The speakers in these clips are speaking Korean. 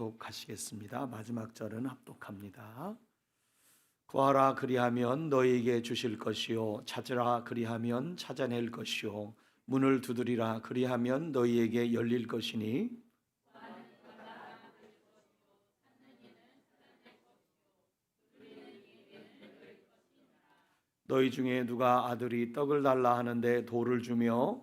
합독하시겠습니다. 마지막 절은 합독합니다. 구하라 그리하면 너희에게 주실 것이요 찾으라 그리하면 찾아낼 것이요 문을 두드리라 그리하면 너희에게 열릴 것이니 너희 중에 누가 아들이 떡을 달라 하는데 돌을 주며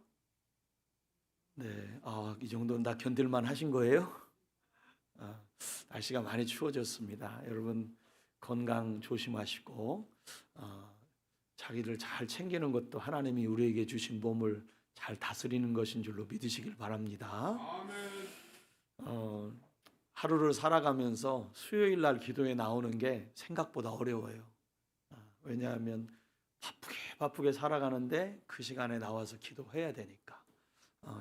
네, 아, 이 정도는 다 견딜만 하신 거예요? 아, 날씨가 많이 추워졌습니다. 여러분 건강 조심하시고 어, 자기를 잘 챙기는 것도 하나님이 우리에게 주신 몸을 잘 다스리는 것인 줄로 믿으시길 바랍니다. 어, 하루를 살아가면서 수요일 날 기도에 나오는 게 생각보다 어려워요. 아, 왜냐하면 바쁘게 바쁘게 살아가는데 그 시간에 나와서 기도해야 되니까 어,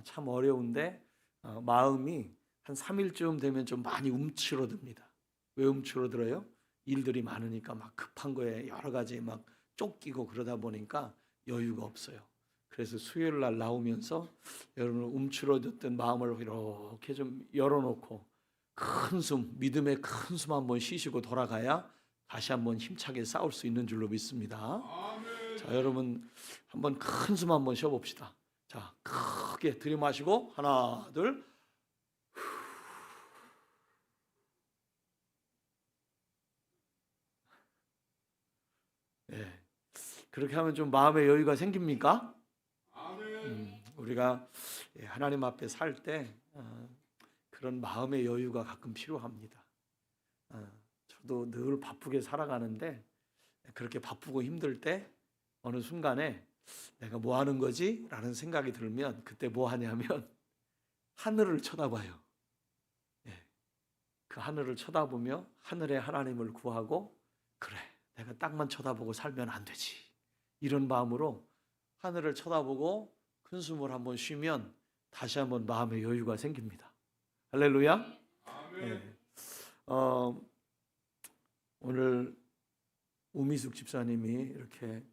참 어려운데 어, 마음이 한 3일쯤 되면 좀 많이 움츠러듭니다. 왜 움츠러들어요? 일들이 많으니까 막 급한 거에 여러 가지 막 쫓기고 그러다 보니까 여유가 없어요. 그래서 수요일 날 나오면서 여러분 움츠러졌던 마음을 이렇게 좀 열어놓고 큰 숨, 믿음의 큰 숨 한번 쉬시고 돌아가야 다시 한번 힘차게 싸울 수 있는 줄로 믿습니다. 자, 여러분 한번 큰 숨 한번 쉬어봅시다. 자, 크게 들이마시고 하나, 둘. 예. 그렇게 하면 좀 마음의 여유가 생깁니까? 음, 우리가 예, 하나님 앞에 살때 어, 그런 마음의 여유가 가끔 필요합니다. 어, 저도 늘 바쁘게 살아가는데 그렇게 바쁘고 힘들 때 어느 순간에 내가 뭐 하는 거지? 라는 생각이 들면 그때 뭐 하냐면 하늘을 쳐다봐요. 예. 그 하늘을 쳐다보며 하늘의 하나님을 구하고 그래 내가 땅만 쳐다보고 살면 안 되지. 이런 마음으로 하늘을 쳐다보고 큰 숨을 한번 쉬면 다시 한번 마음의 여유가 생깁니다. 할렐루야. 예. 어, 오늘 우미숙 집사님이 이렇게 어,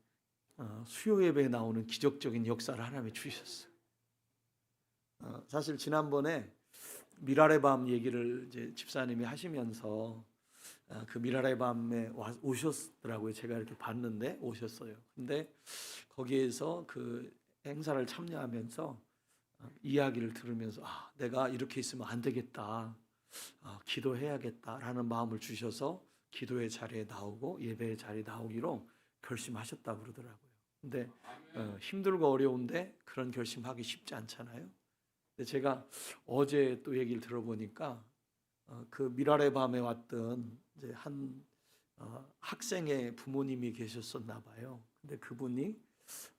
수요 예배에 나오는 기적적인 역사를 하나님이 주셨어요. 어, 사실 지난번에 미랄의 밤 얘기를 집사님이 하시면서 어, 그 미랄의 밤에 와, 오셨더라고요. 제가 이렇게 봤는데 오셨어요. 근데 거기에서 그 행사를 참여하면서 어, 이야기를 들으면서 아, 내가 이렇게 있으면 안 되겠다. 아, 기도해야겠다라는 마음을 주셔서 기도의 자리에 나오고 예배의 자리에 나오기로 결심하셨다고 그러더라고요. 근데 어, 힘들고 어려운데 그런 결심하기 쉽지 않잖아요. 근데 제가 어제 또 얘기를 들어보니까 어, 그 미랄의 밤에 왔던 이제 한 어, 학생의 부모님이 계셨었나 봐요. 근데 그분이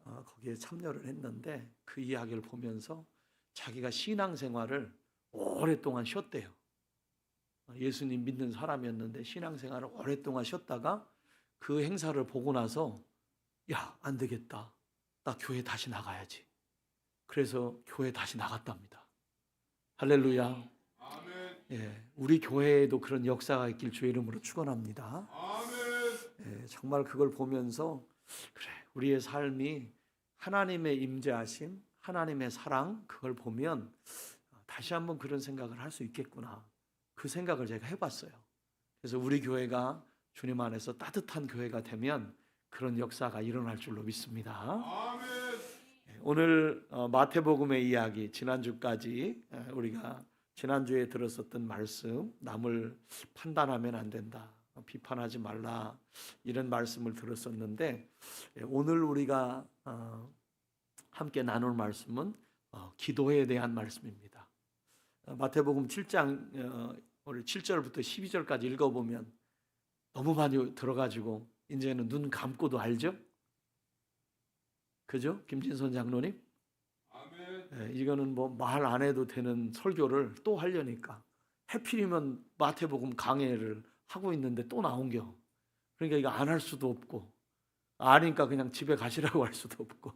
어, 거기에 참여를 했는데 그 이야기를 보면서 자기가 신앙생활을 오랫동안 쉬었대요. 어, 예수님 믿는 사람이었는데 신앙생활을 오랫동안 쉬었다가 그 행사를 보고 나서 야, 안 되겠다. 나 교회 다시 나가야지. 그래서 교회 다시 나갔답니다. 할렐루야. 예, 우리 교회에도 그런 역사가 있길 주의 이름으로 축원합니다. 예, 정말 그걸 보면서 그래 우리의 삶이 하나님의 임재하심, 하나님의 사랑 그걸 보면 다시 한번 그런 생각을 할 수 있겠구나. 그 생각을 제가 해봤어요. 그래서 우리 교회가 주님 안에서 따뜻한 교회가 되면 그런 역사가 일어날 줄로 믿습니다. 예, 오늘 어, 마태복음의 이야기 지난주까지 예, 우리가 지난주에 들었었던 말씀 남을 판단하면 안 된다. 비판하지 말라 이런 말씀을 들었었는데 예, 오늘 우리가 어, 함께 나눌 말씀은 어, 기도에 대한 말씀입니다. 어, 마태복음 7장 어, 오늘 7절부터 12절까지 읽어보면 너무 많이 들어가지고 이제는 눈 감고도 알죠? 그죠? 김진선 장로님? 예, 이거는 뭐 말 안 해도 되는 설교를 또 하려니까 해필이면 마태복음 강해를 하고 있는데 또 나온겨. 그러니까 이거 안 할 수도 없고 아니까 그냥 집에 가시라고 할 수도 없고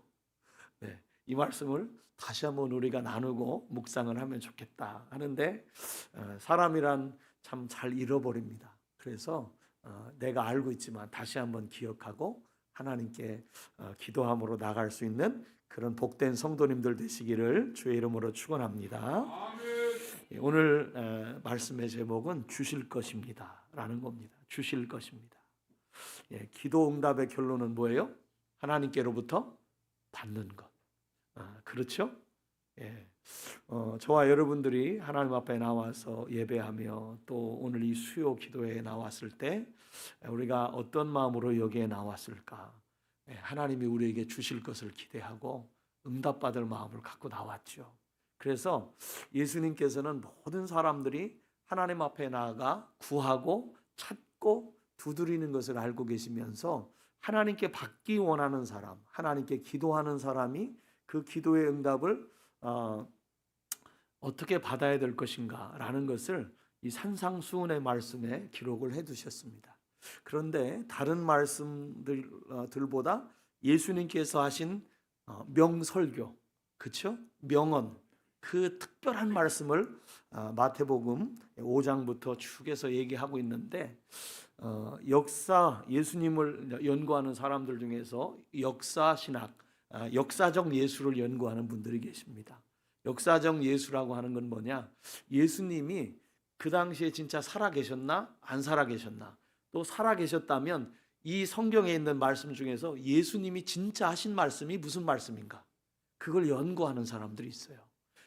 네, 이 말씀을 다시 한번 우리가 나누고 묵상을 하면 좋겠다 하는데 어, 사람이란 참 잘 잃어버립니다. 그래서 어, 내가 알고 있지만 다시 한번 기억하고 하나님께 어, 기도함으로 나갈 수 있는 그런 복된 성도님들 되시기를 주의 이름으로 축원합니다. 예, 오늘 어, 말씀의 제목은 주실 것입니다라는 겁니다. 주실 것입니다. 예, 기도 응답의 결론은 뭐예요? 하나님께로부터 받는 것. 아, 그렇죠? 예. 어, 저와 여러분들이 하나님 앞에 나와서 예배하며 또 오늘 이 수요 기도에 나왔을 때 우리가 어떤 마음으로 여기에 나왔을까? 예, 하나님이 우리에게 주실 것을 기대하고 응답받을 마음을 갖고 나왔죠. 그래서 예수님께서는 모든 사람들이 하나님 앞에 나아가 구하고 찾고 두드리는 것을 알고 계시면서 하나님께 받기 원하는 사람, 하나님께 기도하는 사람이 그 기도의 응답을 어, 어떻게 받아야 될 것인가라는 것을 이 산상수훈의 말씀에 기록을 해두셨습니다. 그런데 다른 말씀들보다 예수님께서 하신 어, 명설교, 그렇죠? 명언, 그 특별한 말씀을 어, 마태복음 5장부터 쭉 해서 얘기하고 있는데 어, 역사 예수님을 연구하는 사람들 중에서 역사 신학, 아, 역사적 예수를 연구하는 분들이 계십니다. 역사적 예수라고 하는 건 뭐냐? 예수님이 그 당시에 진짜 살아 계셨나? 안 살아 계셨나? 또 살아 계셨다면 이 성경에 있는 말씀 중에서 예수님이 진짜 하신 말씀이 무슨 말씀인가? 그걸 연구하는 사람들이 있어요.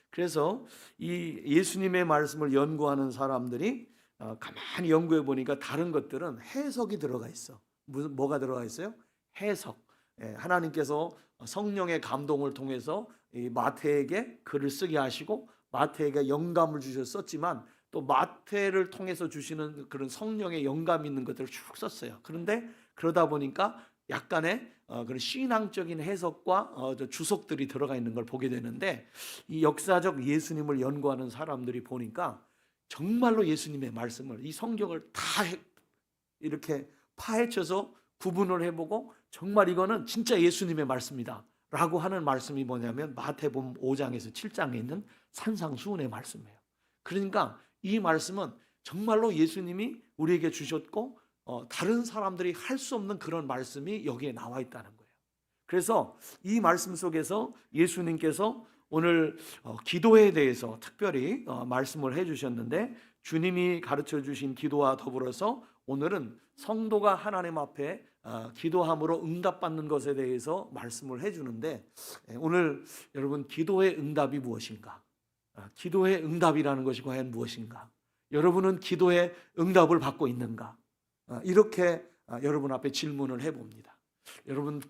그래서 이 예수님의 말씀을 연구하는 사람들이 어, 가만히 연구해 보니까 다른 것들은 해석이 들어가 있어. 무슨 뭐가 들어가 있어요? 해석. 예, 하나님께서 성령의 감동을 통해서 이 마태에게 글을 쓰게 하시고 마태에게 영감을 주셔서 썼지만 또 마태를 통해서 주시는 그런 성령의 영감 있는 것들을 쭉 썼어요. 그런데 그러다 보니까 약간의 어, 그런 신앙적인 해석과 어, 저 주석들이 들어가 있는 걸 보게 되는데 이 역사적 예수님을 연구하는 사람들이 보니까 정말로 예수님의 말씀을 이 성경을 다 해- 이렇게 파헤쳐서 구분을 해보고 정말 이거는 진짜 예수님의 말씀이다. 라고 하는 말씀이 뭐냐면 마태복음 5장에서 7장에 있는 산상수훈의 말씀이에요. 그러니까 이 말씀은 정말로 예수님이 우리에게 주셨고 어, 다른 사람들이 할 수 없는 그런 말씀이 여기에 나와 있다는 거예요. 그래서 이 말씀 속에서 예수님께서 오늘 어, 기도에 대해서 특별히 어, 말씀을 해주셨는데 주님이 가르쳐 주신 기도와 더불어서 오늘은 성도가 하나님 앞에 어, 기도함으로 응답받는 것에 대해서 말씀을 해주는데 예, 오늘 여러분 기도의 응답이 무엇인가? 아, 기도의 응답이라는 것이 과연 무엇인가? 여러분은 기도의 응답을 받고 있는가? 아, 이렇게 아, 여러분 앞에 질문을 해봅니다. 여러분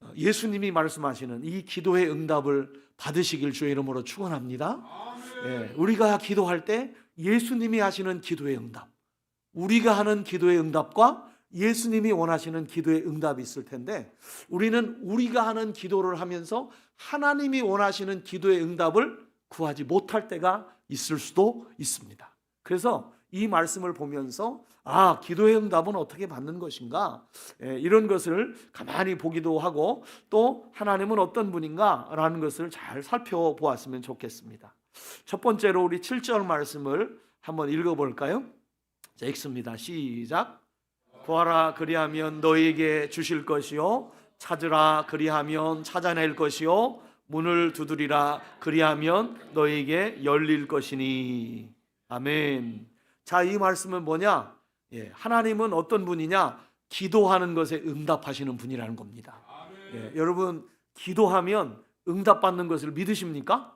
어, 예수님이 말씀하시는 이 기도의 응답을 받으시길 주의 이름으로 축원합니다. 예, 우리가 기도할 때 예수님이 하시는 기도의 응답, 우리가 하는 기도의 응답과 예수님이 원하시는 기도의 응답이 있을 텐데 우리는 우리가 하는 기도를 하면서 하나님이 원하시는 기도의 응답을 구하지 못할 때가 있을 수도 있습니다. 그래서 이 말씀을 보면서 아 기도의 응답은 어떻게 받는 것인가 예, 이런 것을 가만히 보기도 하고 또 하나님은 어떤 분인가 라는 것을 잘 살펴보았으면 좋겠습니다. 첫 번째로 우리 7절 말씀을 한번 읽어볼까요? 자, 읽습니다. 시작. 구하라 그리하면 너에게 주실 것이요 찾으라 그리하면 찾아낼 것이요 문을 두드리라 그리하면 너에게 열릴 것이니 아멘. 자, 이 말씀은 뭐냐? 예, 하나님은 어떤 분이냐? 기도하는 것에 응답하시는 분이라는 겁니다. 예, 여러분 기도하면 응답받는 것을 믿으십니까?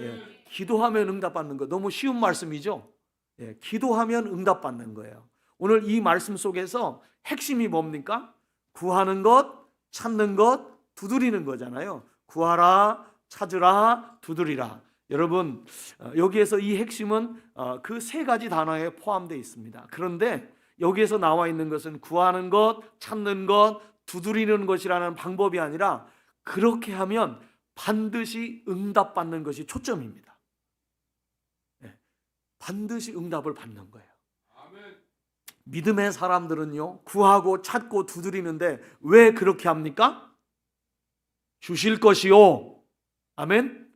예, 기도하면 응답받는 거 너무 쉬운 말씀이죠. 예, 기도하면 응답받는 거예요. 오늘 이 말씀 속에서 핵심이 뭡니까? 구하는 것, 찾는 것, 두드리는 거잖아요. 구하라, 찾으라, 두드리라. 여러분 어, 여기에서 이 핵심은 그 세 가지 단어에 포함되어 있습니다. 그런데 여기에서 나와 있는 것은 구하는 것, 찾는 것, 두드리는 것이라는 방법이 아니라 그렇게 하면 반드시 응답받는 것이 초점입니다. 예, 반드시 응답을 받는 거예요. 믿음의 사람들은요, 구하고 찾고 두드리는데 왜 그렇게 합니까? 주실 것이요. 아멘?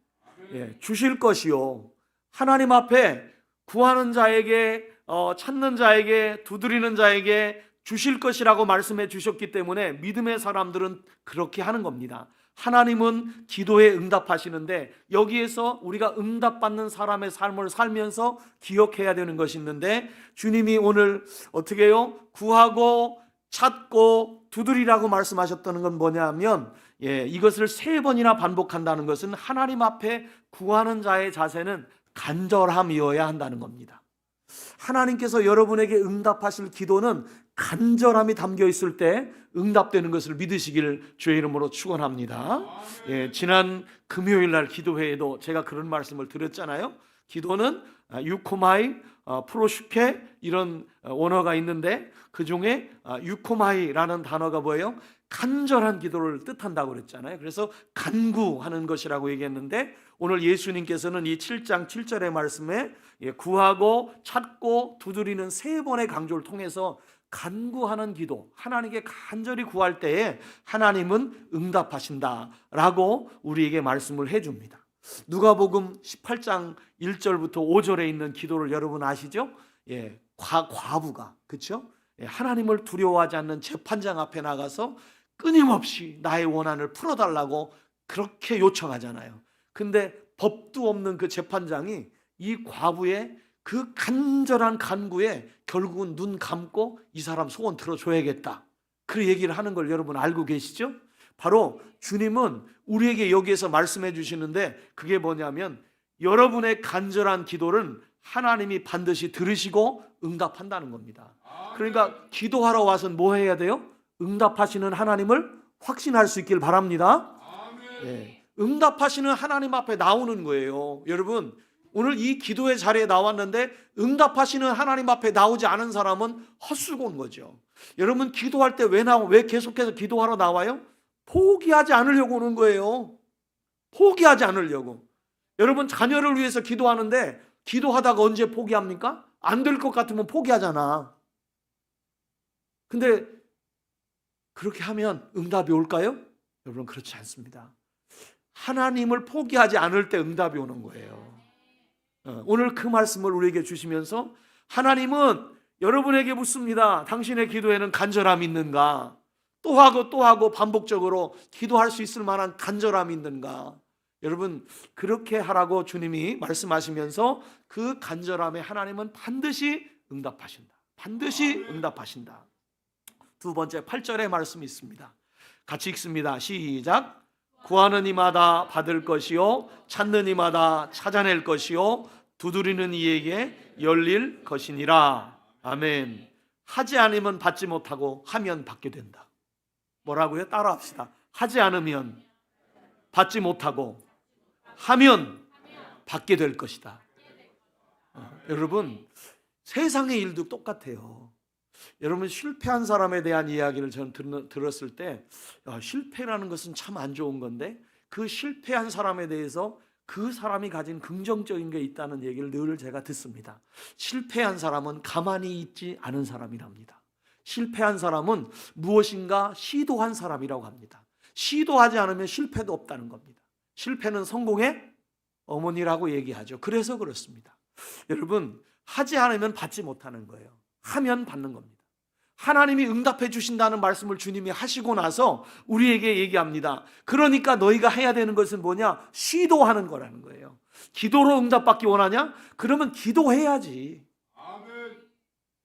예, 주실 것이요. 하나님 앞에 구하는 자에게, 어, 찾는 자에게, 두드리는 자에게 주실 것이라고 말씀해 주셨기 때문에 믿음의 사람들은 그렇게 하는 겁니다. 하나님은 기도에 응답하시는데 여기에서 우리가 응답받는 사람의 삶을 살면서 기억해야 되는 것이 있는데 주님이 오늘 어떻게 해요? 구하고 찾고 두드리라고 말씀하셨다는 건 뭐냐면 예, 이것을 세 번이나 반복한다는 것은 하나님 앞에 구하는 자의 자세는 간절함이어야 한다는 겁니다. 하나님께서 여러분에게 응답하실 기도는 간절함이 담겨 있을 때 응답되는 것을 믿으시길 주의 이름으로 축원합니다. 예, 지난 금요일 날 기도회에도 제가 그런 말씀을 드렸잖아요. 기도는 아, 유코마이, 아, 프로슈케 이런 어, 원어가 있는데 그 중에 아, 유코마이라는 단어가 뭐예요? 간절한 기도를 뜻한다고 그랬잖아요. 그래서 간구하는 것이라고 얘기했는데 오늘 예수님께서는 이 7장 7절의 말씀에 예, 구하고 찾고 두드리는 세 번의 강조를 통해서 간구하는 기도, 하나님께 간절히 구할 때에 하나님은 응답하신다라고 우리에게 말씀을 해 줍니다. 누가복음 18장 1절부터 5절에 있는 기도를 여러분 아시죠? 예, 과, 과부가 그렇죠? 예, 하나님을 두려워하지 않는 재판장 앞에 나가서 끊임없이 나의 원한을 풀어달라고 그렇게 요청하잖아요. 근데 법도 없는 그 재판장이 이 과부의 그 간절한 간구에 결국은 눈 감고 이 사람 소원 들어줘야겠다. 그 얘기를 하는 걸 여러분 알고 계시죠? 바로 주님은 우리에게 여기에서 말씀해 주시는데 그게 뭐냐면 여러분의 간절한 기도는 하나님이 반드시 들으시고 응답한다는 겁니다. 그러니까 기도하러 와서는 뭐 해야 돼요? 응답하시는 하나님을 확신할 수 있길 바랍니다. 예, 응답하시는 하나님 앞에 나오는 거예요. 여러분, 오늘 이 기도의 자리에 나왔는데 응답하시는 하나님 앞에 나오지 않은 사람은 헛수고인 거죠. 여러분 기도할 때 왜 나와? 왜 계속해서 기도하러 나와요? 포기하지 않으려고 오는 거예요. 포기하지 않으려고. 여러분 자녀를 위해서 기도하는데 기도하다가 언제 포기합니까? 안 될 것 같으면 포기하잖아. 근데 그렇게 하면 응답이 올까요? 여러분 그렇지 않습니다. 하나님을 포기하지 않을 때 응답이 오는 거예요. 어, 오늘 그 말씀을 우리에게 주시면서 하나님은 여러분에게 묻습니다. 당신의 기도에는 간절함이 있는가? 또 하고 또 하고 반복적으로 기도할 수 있을 만한 간절함이 있는가? 여러분 그렇게 하라고 주님이 말씀하시면서 그 간절함에 하나님은 반드시 응답하신다. 반드시 응답하신다. 두 번째 8절의 말씀이 있습니다. 같이 읽습니다. 시작. 구하는 이마다 받을 것이요 찾는 이마다 찾아낼 것이요 두드리는 이에게 열릴 것이니라. 아멘. 하지 않으면 받지 못하고 하면 받게 된다. 뭐라고요? 따라합시다. 하지 않으면 받지 못하고 하면 받게 될 것이다. 어, 여러분 세상의 일도 똑같아요. 여러분 실패한 사람에 대한 이야기를 저는 들, 들었을 때 야, 실패라는 것은 참 안 좋은 건데 그 실패한 사람에 대해서 그 사람이 가진 긍정적인 게 있다는 얘기를 늘 제가 듣습니다. 실패한 사람은 가만히 있지 않은 사람이랍니다. 실패한 사람은 무엇인가 시도한 사람이라고 합니다. 시도하지 않으면 실패도 없다는 겁니다. 실패는 성공의 어머니라고 얘기하죠. 그래서 그렇습니다. 여러분, 하지 않으면 받지 못하는 거예요. 하면 받는 겁니다. 하나님이 응답해 주신다는 말씀을 주님이 하시고 나서 우리에게 얘기합니다. 그러니까 너희가 해야 되는 것은 뭐냐? 시도하는 거라는 거예요. 기도로 응답받기 원하냐? 그러면 기도해야지.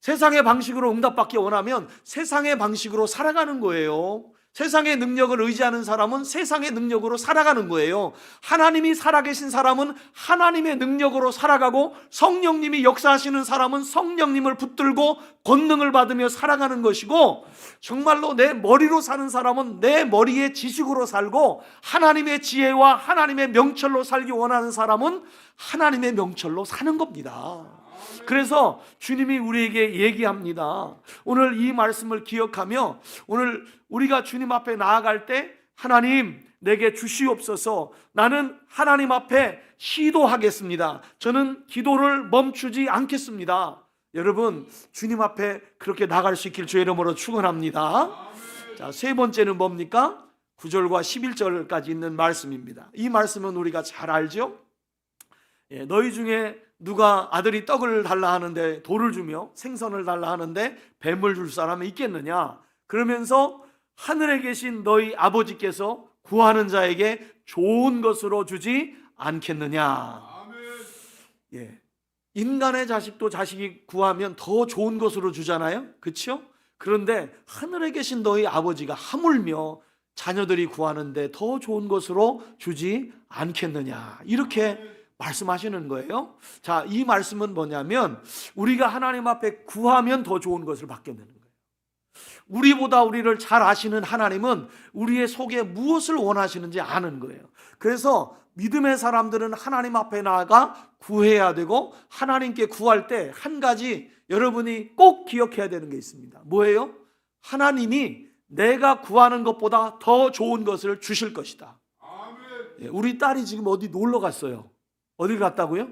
세상의 방식으로 응답받기 원하면 세상의 방식으로 살아가는 거예요. 세상의 능력을 의지하는 사람은 세상의 능력으로 살아가는 거예요. 하나님이 살아계신 사람은 하나님의 능력으로 살아가고 성령님이 역사하시는 사람은 성령님을 붙들고 권능을 받으며 살아가는 것이고 정말로 내 머리로 사는 사람은 내 머리의 지식으로 살고 하나님의 지혜와 하나님의 명철로 살기 원하는 사람은 하나님의 명철로 사는 겁니다. 그래서 주님이 우리에게 얘기합니다. 오늘 이 말씀을 기억하며 오늘 우리가 주님 앞에 나아갈 때 하나님 내게 주시옵소서. 나는 하나님 앞에 시도하겠습니다. 저는 기도를 멈추지 않겠습니다. 여러분 주님 앞에 그렇게 나갈 수 있길 주의 이름으로 축원합니다. 자, 세 번째는 뭡니까? 9절과 11절까지 있는 말씀입니다. 이 말씀은 우리가 잘 알죠? 예, 너희 중에 누가 아들이 떡을 달라 하는데 돌을 주며 생선을 달라 하는데 뱀을 줄 사람이 있겠느냐? 그러면서 하늘에 계신 너희 아버지께서 구하는 자에게 좋은 것으로 주지 않겠느냐? 예. 인간의 자식도 자식이 구하면 더 좋은 것으로 주잖아요. 그렇죠? 그런데 하늘에 계신 너희 아버지가 하물며 자녀들이 구하는데 더 좋은 것으로 주지 않겠느냐. 이렇게 말씀하시는 거예요. 자, 이 말씀은 뭐냐면 우리가 하나님 앞에 구하면 더 좋은 것을 받게 되는 거예요. 우리보다 우리를 잘 아시는 하나님은 우리의 속에 무엇을 원하시는지 아는 거예요. 그래서 믿음의 사람들은 하나님 앞에 나아가 구해야 되고 하나님께 구할 때 한 가지 여러분이 꼭 기억해야 되는 게 있습니다. 뭐예요? 하나님이 내가 구하는 것보다 더 좋은 것을 주실 것이다. 예, 우리 딸이 지금 어디 놀러 갔어요. 어디 갔다고요?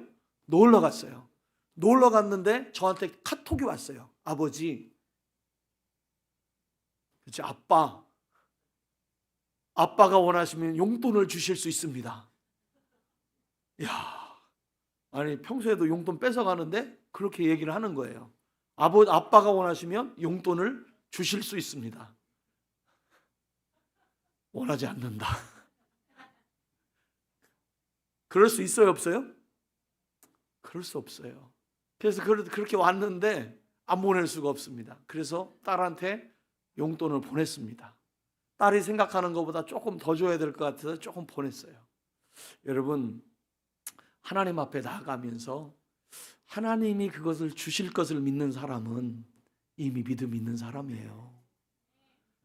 놀러 갔어요. 놀러 갔는데 저한테 카톡이 왔어요. 아버지, 그치 아빠, 아빠가 원하시면 용돈을 주실 수 있습니다. 야, 아니 평소에도 용돈 뺏어 가는데 그렇게 얘기를 하는 거예요. 아버 아빠가 원하시면 용돈을 주실 수 있습니다. 원하지 않는다. 그럴 수 있어요, 없어요? 그럴 수 없어요. 그래서 그렇- 그렇게 왔는데 안 보낼 수가 없습니다. 그래서 딸한테 용돈을 보냈습니다. 딸이 생각하는 것보다 조금 더 줘야 될 것 같아서 조금 보냈어요. 여러분, 하나님 앞에 나아가면서 하나님이 그것을 주실 것을 믿는 사람은 이미 믿음 있는 사람이에요.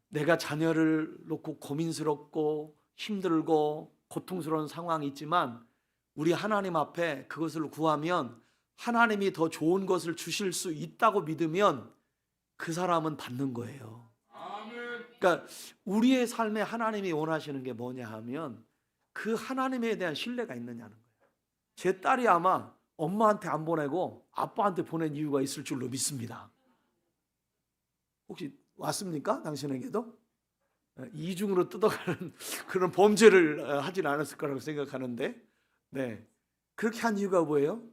내가 자녀를 놓고 고민스럽고 힘들고 고통스러운 상황이 있지만 우리 하나님 앞에 그것을 구하면 하나님이 더 좋은 것을 주실 수 있다고 믿으면 그 사람은 받는 거예요. 그러니까 우리의 삶에 하나님이 원하시는 게 뭐냐 하면 그 하나님에 대한 신뢰가 있느냐는 거예요. 제 딸이 아마 엄마한테 안 보내고 아빠한테 보낸 이유가 있을 줄로 믿습니다. 혹시 왔습니까? 당신에게도? 어, 이중으로 뜯어가는 그런 범죄를 어, 하진 않았을 거라고 생각하는데, 네. 그렇게 한 이유가 뭐예요?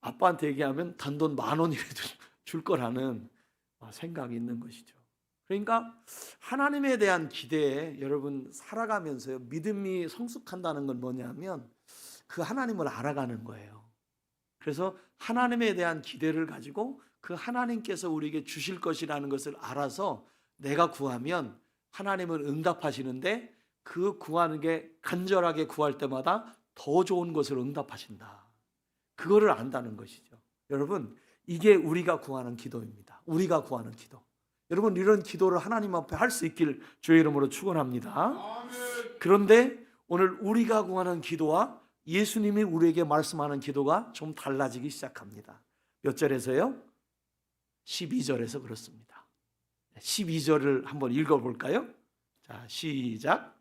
아빠한테 얘기하면 단돈 만 원이라도 줄 거라는 어, 생각이 있는 것이죠. 그러니까 하나님에 대한 기대에 여러분 살아가면서요 믿음이 성숙한다는 건 뭐냐면 그 하나님을 알아가는 거예요. 그래서 하나님에 대한 기대를 가지고 그 하나님께서 우리에게 주실 것이라는 것을 알아서 내가 구하면 하나님은 응답하시는데 그 구하는 게 간절하게 구할 때마다 더 좋은 것을 응답하신다. 그거를 안다는 것이죠. 여러분, 이게 우리가 구하는 기도입니다. 우리가 구하는 기도. 여러분 이런 기도를 하나님 앞에 할 수 있길 주의 이름으로 축원합니다. 그런데 오늘 우리가 구하는 기도와 예수님이 우리에게 말씀하는 기도가 좀 달라지기 시작합니다. 몇 절에서요? 12절에서 그렇습니다. 12절을 한번 읽어 볼까요? 자, 시작.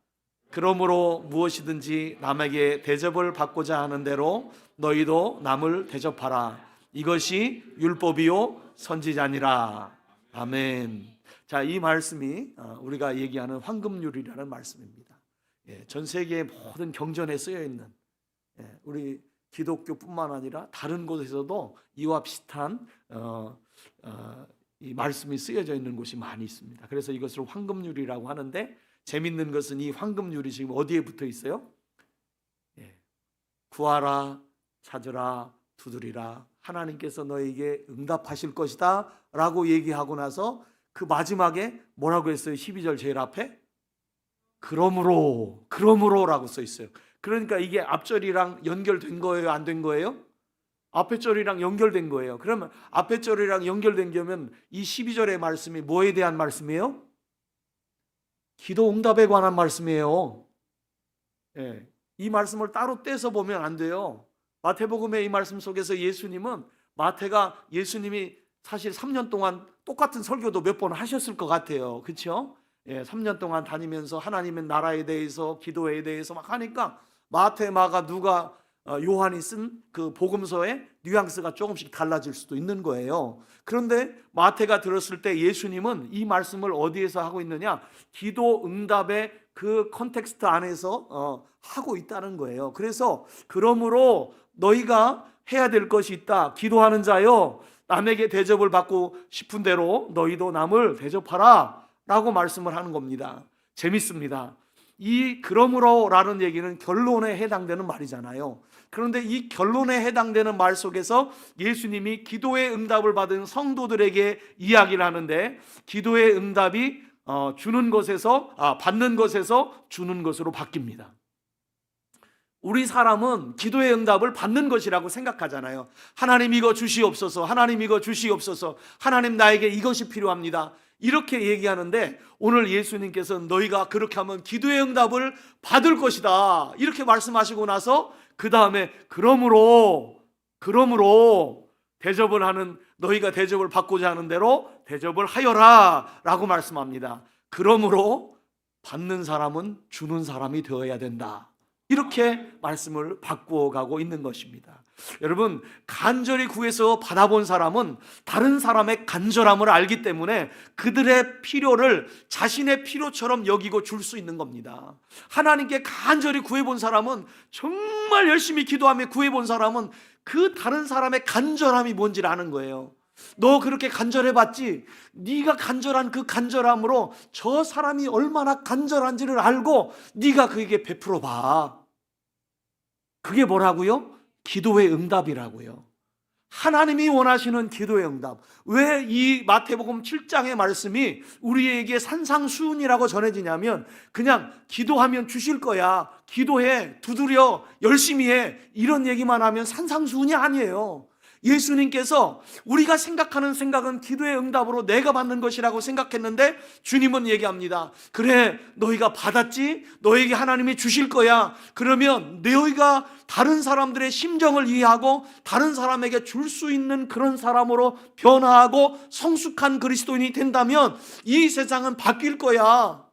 그러므로 무엇이든지 남에게 대접을 받고자 하는 대로 너희도 남을 대접하라. 이것이 율법이요 선지자니라. 아멘. 자, 이 말씀이 어, 우리가 얘기하는 황금률이라는 말씀입니다. 예, 전 세계의 모든 경전에 쓰여 있는 예, 우리 기독교뿐만 아니라 다른 곳에서도 이와 비슷한 어, 어, 이 말씀이 쓰여져 있는 곳이 많이 있습니다. 그래서 이것을 황금률이라고 하는데 재밌는 것은 이 황금률이 지금 어디에 붙어 있어요? 예, 구하라, 찾으라, 두드리라. 하나님께서 너에게 응답하실 것이다 라고 얘기하고 나서 그 마지막에 뭐라고 했어요? 12절 제일 앞에 그러므로 그러므로 라고 써 있어요. 그러니까 이게 앞절이랑 연결된 거예요, 안 된 거예요? 앞에 절이랑 연결된 거예요. 그러면 앞에 절이랑 연결된 거면 이 12절의 말씀이 뭐에 대한 말씀이에요? 기도 응답에 관한 말씀이에요. 예. 이 말씀을 따로 떼서 보면 안 돼요. 마태복음의 이 말씀 속에서 예수님은 마태가 예수님이 사실 3년 동안 똑같은 설교도 몇 번 하셨을 것 같아요. 그렇죠? 예, 3년 동안 다니면서 하나님의 나라에 대해서 기도에 대해서 막 하니까 마태, 마가, 누가 어, 요한이 쓴 그 복음서의 뉘앙스가 조금씩 달라질 수도 있는 거예요. 그런데 마태가 들었을 때 예수님은 이 말씀을 어디에서 하고 있느냐? 기도 응답의 그 컨텍스트 안에서 어, 하고 있다는 거예요. 그래서 그러므로 너희가 해야 될 것이 있다. 기도하는 자요. 남에게 대접을 받고 싶은 대로 너희도 남을 대접하라. 라고 말씀을 하는 겁니다. 재밌습니다. 이 그러므로라는 얘기는 결론에 해당되는 말이잖아요. 그런데 이 결론에 해당되는 말 속에서 예수님이 기도의 응답을 받은 성도들에게 이야기를 하는데 기도의 응답이 어, 주는 것에서 아, 받는 것에서 주는 것으로 바뀝니다. 우리 사람은 기도의 응답을 받는 것이라고 생각하잖아요. 하나님 이거 주시옵소서, 하나님 이거 주시옵소서, 하나님 나에게 이것이 필요합니다. 이렇게 얘기하는데 오늘 예수님께서 너희가 그렇게 하면 기도의 응답을 받을 것이다. 이렇게 말씀하시고 나서 그 다음에 그러므로 그러므로 대접을 하는 너희가 대접을 받고자 하는 대로 대접을 하여라라고 말씀합니다. 그러므로 받는 사람은 주는 사람이 되어야 된다. 이렇게 말씀을 바꾸어 가고 있는 것입니다. 여러분, 간절히 구해서 받아본 사람은 다른 사람의 간절함을 알기 때문에 그들의 필요를 자신의 필요처럼 여기고 줄 수 있는 겁니다. 하나님께 간절히 구해본 사람은 정말 열심히 기도하며 구해본 사람은 그 다른 사람의 간절함이 뭔지를 아는 거예요. 너 그렇게 간절해봤지? 네가 간절한 그 간절함으로 저 사람이 얼마나 간절한지를 알고 네가 그에게 베풀어 봐. 그게 뭐라고요? 기도의 응답이라고요. 하나님이 원하시는 기도의 응답. 왜 이 마태복음 7장의 말씀이 우리에게 산상수훈이라고 전해지냐면 그냥 기도하면 주실 거야. 기도해, 두드려, 열심히 해. 이런 얘기만 하면 산상수훈이 아니에요. 예수님께서 우리가 생각하는 생각은 기도의 응답으로 내가 받는 것이라고 생각했는데 주님은 얘기합니다. 그래, 너희가 받았지? 너에게 하나님이 주실 거야. 그러면 너희가 다른 사람들의 심정을 이해하고 다른 사람에게 줄 수 있는 그런 사람으로 변화하고 성숙한 그리스도인이 된다면 이 세상은 바뀔 거야.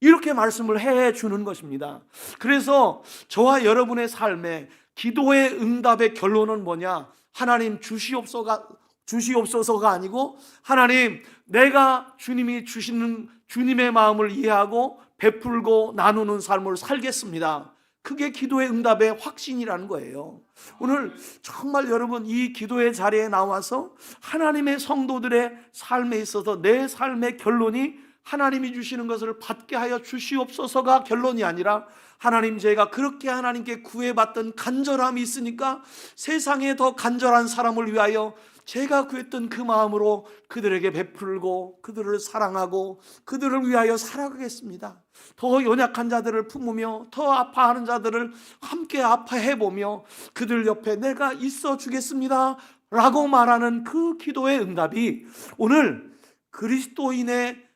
이렇게 말씀을 해 주는 것입니다. 그래서 저와 여러분의 삶에 기도의 응답의 결론은 뭐냐? 하나님 주시옵소가 주시옵소서가 아니고 하나님 내가 주님이 주시는 주님의 마음을 이해하고 베풀고 나누는 삶을 살겠습니다. 그게 기도의 응답의 확신이라는 거예요. 오늘 정말 여러분 이 기도의 자리에 나와서 하나님의 성도들의 삶에 있어서 내 삶의 결론이 하나님이 주시는 것을 받게 하여 주시옵소서가 결론이 아니라 하나님 제가 그렇게 하나님께 구해봤던 간절함이 있으니까 세상에 더 간절한 사람을 위하여 제가 구했던 그 마음으로 그들에게 베풀고 그들을 사랑하고 그들을 위하여 살아가겠습니다. 더 연약한 자들을 품으며 더 아파하는 자들을 함께 아파해 보며 그들 옆에 내가 있어 주겠습니다. 라고 말하는 그 기도의 응답이 오늘 그리스도인의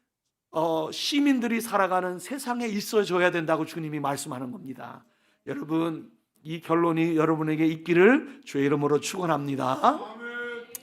어, 시민들이 살아가는 세상에 있어줘야 된다고 주님이 말씀하는 겁니다. 여러분 이 결론이 여러분에게 있기를 주의 이름으로 축원합니다.